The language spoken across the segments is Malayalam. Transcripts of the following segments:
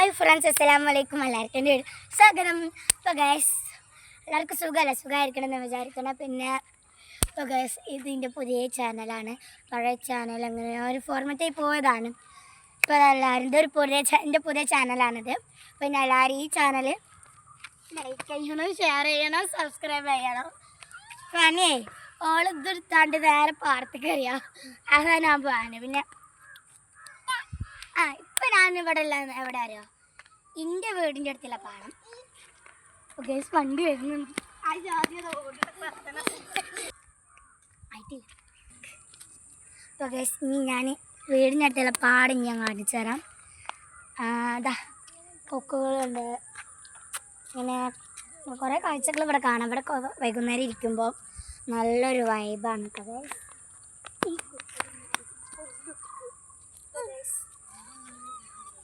ഹായ് ഫ്രണ്ട്സ് അസ്സലാമു വലൈക്കും എല്ലാവർക്കും എന്റെ സ്വാഗതം. ഇപ്പോൾ ഗൈസ് എല്ലാവർക്കും സുഖമല്ല? സുഖമായിരിക്കണം എന്ന് വിചാരിക്കണം പിന്നെ ഇപ്പോൾ ഗൈസ് ഇതിന്റെ പുതിയ ചാനലാണ് പഴയ ചാനൽ അങ്ങനെ ഒരു ഫോർമാറ്റായി പോയതാണ്. ഇപ്പോൾ എല്ലാവരും ഇതൊരു പുതിയ എന്റെ പുതിയ ചാനലാണിത് പിന്നെ എല്ലാവരും ഈ ചാനൽ ലൈക്ക് ചെയ്യണം ഷെയർ ചെയ്യണം സബ്സ്ക്രൈബ് ചെയ്യണം. പണിയേ ഓൾ തണ്ട് നേരെ പാടത്തേക്ക് അറിയാം അതാണ് ഞാൻ പോകാൻ പിന്നെ ആ ഇപ്പൊ ഞാൻ ഇവിടെ ഉള്ള എവിടെ അറിയോ എന്റെ വീടിന്റെ അടുത്തുള്ള പാടം. ഓക്കെ വണ്ടി വരുന്നുണ്ട്. ഗൈസ് ഇനി ഞാൻ വീടിന്റെ അടുത്തുള്ള പാടം ഞാൻ കാണിച്ചു തരാം. അതാ കൊക്കുകളുണ്ട്. ഇങ്ങനെ കുറേ കാഴ്ചകൾ ഇവിടെ കാണാം. ഇവിടെ വൈകുന്നേരം ഇരിക്കുമ്പോൾ നല്ലൊരു വൈബാണ് കേട്ടോ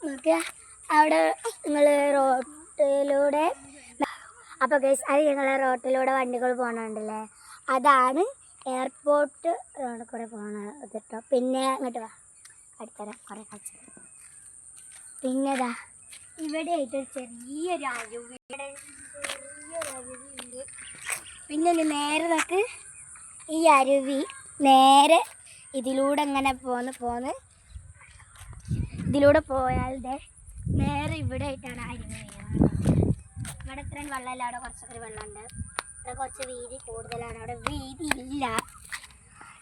നോക്കുക അവിടെ നിങ്ങൾ റോട്ടിലൂടെ അപ്പോൾ ഗൈസ് അത് ഞങ്ങൾ റോട്ടിലൂടെ വണ്ടികൾ പോകണുണ്ടല്ലേ അതാണ് എയർപോർട്ട് റോഡിൽ കൂടെ പോകണത് കേട്ടോ പിന്നെ അങ്ങോട്ട് വാ. അടുത്തരാം കുറേ കാഴ്ച പിന്നെ ഇതാ ഇവിടെ ആയിട്ട് ചെറിയൊരു അരുവി ചെറിയൊരു പിന്നെ നേരെ നോക്ക് ഈ അരുവി നേരെ ഇതിലൂടെ ഇങ്ങനെ പോന്ന് പോന്ന് ഇതിലൂടെ പോയാൽ ദേ നേരെ ഇവിടെ ആയിട്ടാണ് അരുവി ഇവിടെ ഇത്രയും വെള്ളമില്ല അവിടെ കുറച്ചൊക്കെ വെള്ളമുണ്ട്. ഇവിടെ കുറച്ച് വീതി കൂടുതലാണ് അവിടെ വീതി ഇല്ല.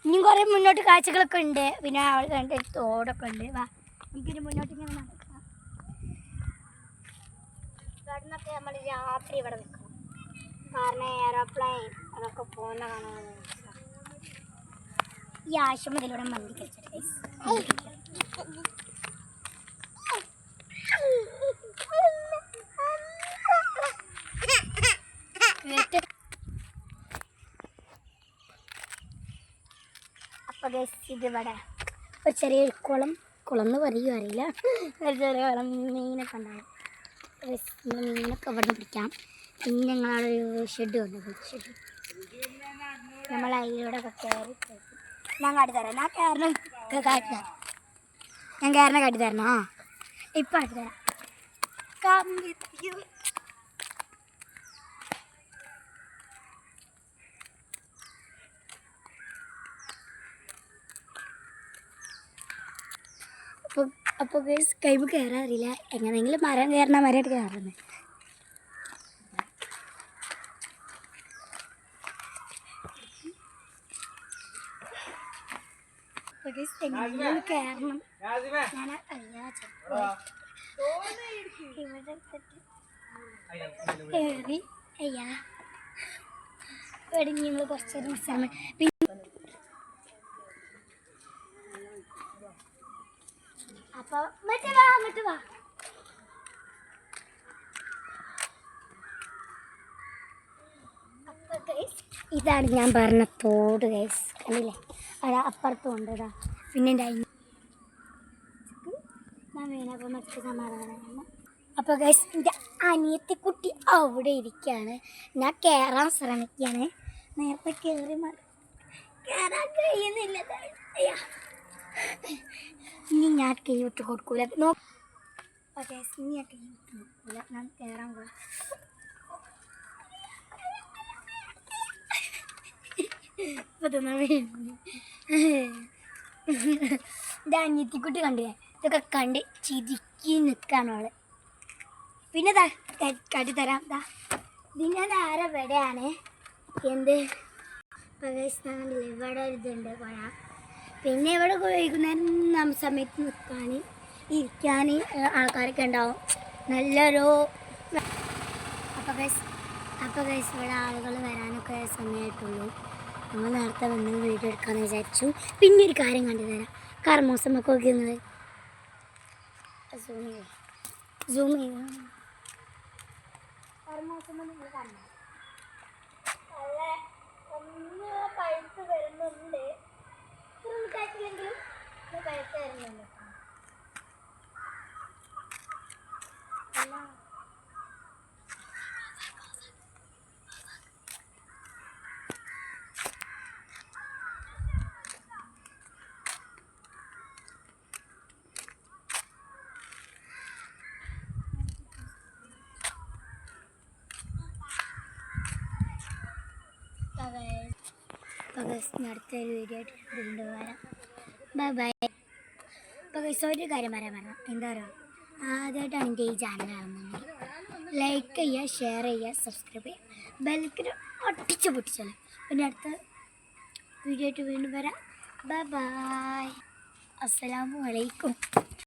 ഇനിയും കുറേ മുന്നോട്ട് കാഴ്ചകളൊക്കെ ഉണ്ട്. പിന്നെ അവിടെ കണ്ട് തോടൊക്കെ ഉണ്ട്. വാ നമുക്കിനി മുന്നോട്ട് ഇങ്ങനെ നടക്കാം. ഇവിടെ നിന്നൊക്കെ നമ്മൾ രാത്രി ഇവിടെ നിൽക്കണം കാരണം എയറോപ്ലെയിൻ അതൊക്കെ പോകുന്ന കാണാൻ ഈ ആശുപത്രിയിലൂടെ മന്തി കഴിച്ചിട്ട് അപ്പോൾ ഗൈസ് ഇതിവിടെ ഒരു ചെറിയൊരു കുളം കുളം എന്ന് പറയുക അറിയില്ല. ഒരു ചെറിയ കുളം മീനൊക്കെ ഉണ്ടാവും മീനൊക്കെ ഇവിടെ പിടിക്കാം. പിന്നെ ഞങ്ങളവിടെ ഒരു ഷെഡ് ഉണ്ട് ഷെഡ്. നമ്മൾ അതിലൂടെ ഒക്കെ കയറി. ഞാൻ കാട്ടിത്തരാം ഞാൻ കയറണം കാട്ടിത്തരാം ഞാൻ കയറണ കാട്ടിത്തരണോ ഇപ്പം കാട്ടിത്തരാം അപ്പോൾ ഗേസ് കൈമ കയറാൻ അറിയില്ല. എങ്ങനെയെങ്കിലും മരം കയറണ മരമായിട്ട് കയറുന്നത് കയറണം ഞാൻ അറിയാ ഇവിടെ കയറി അയ്യാ. ഇവിടെ നമ്മൾ കുറച്ച് നേരം വിശ്രമം പിന്നെ വാ ഇതാണ് ഞാൻ പറഞ്ഞ തോട് ഗൈസ് കണ്ടില്ലേ? അവിടെ അപ്പുറത്തും ഉണ്ട് ഇതാ പിന്നെ എന്റെ അയ്യ ഞാൻ വീണപ്പോൾ മറ്റു സമാധാനമാണ്. അപ്പോൾ ഗൈസ് എന്റെ അനിയത്തിക്കുട്ടി അവിടെ ഇരിക്കുകയാണ്. ഞാൻ കയറാൻ ശ്രമിക്കുകയാണ്. നേരത്തെ കയറി മാറി കയറാൻ കഴിയുന്നില്ല. ഇനി ഞാൻ കൈ വിട്ട് കൊടുക്കൂല. നോ ഇനി ഞാൻ കൈ വിട്ട് കൊടുക്കൂല. ഞാൻ കയറാൻ പോകാം അനിയത്തിക്കുട്ടി കണ്ടില്ലേ? ഇതൊക്കെ കണ്ട് ചിരിക്കി നിൽക്കാനോൾ പിന്നെ ദാ തരാം. ദാ പിന്നെ നേരെ ഇവിടെയാണ് എന്ത്? പ്രവേശനങ്ങളില്ല ഇവിടെ ഒരു ഇതുണ്ട്. പുഴ പിന്നെ ഇവിടെ വൈകുന്നേരം നമ്മ സമയത്ത് നിൽക്കാൻ ഇരിക്കാൻ ആൾക്കാരൊക്കെ ഉണ്ടാവും. നല്ലൊരു അപ്പോൾ ഗൈസ് അപ്പോൾ ഗൈസ് ഇവിടെ ആളുകൾ വരാനൊക്കെ സമയമായിട്ടുള്ളൂ നമ്മൾ നേരത്തെ വന്ന് വീഡിയോ എടുക്കാമെന്ന് വിചാരിച്ചു. പിന്നെ ഒരു കാര്യം കണ്ടു തരാം. ഒക്കെ നിങ്ങൾ സൂം ചെയ്യും. സൂം ചെയ്യും. കർമ്മോസം നിങ്ങൾ കണ്ടോ നല്ല ഒന്ന് പഴുത്ത് വരുന്നുണ്ട് ഇത്ര മിഠായിട്ടില്ലെങ്കിലും ഇത് പഴുത്ത് വരുന്നുണ്ട് നല്ല അടുത്ത ഒരു വീഡിയോ വീണ്ടും വരാം. ബൈ ബൈ അപ്പോൾ ഒരു കാര്യം പറയാൻ പറഞ്ഞു എന്താ പറയുക ആദ്യമായിട്ടാണ് എന്റെ ഈ ചാനൽ കാണുന്നത് ലൈക്ക് ചെയ്യുക ഷെയർ ചെയ്യുക സബ്സ്ക്രൈബ് ചെയ്യുക. ബെൽക്കിന് ഒട്ടിച്ച് പൊട്ടിച്ചോളൂ പിന്നെ അടുത്ത വീഡിയോ ആയിട്ട് വീണ്ടും വരാം. ബൈ ബൈ അസ്സലാമു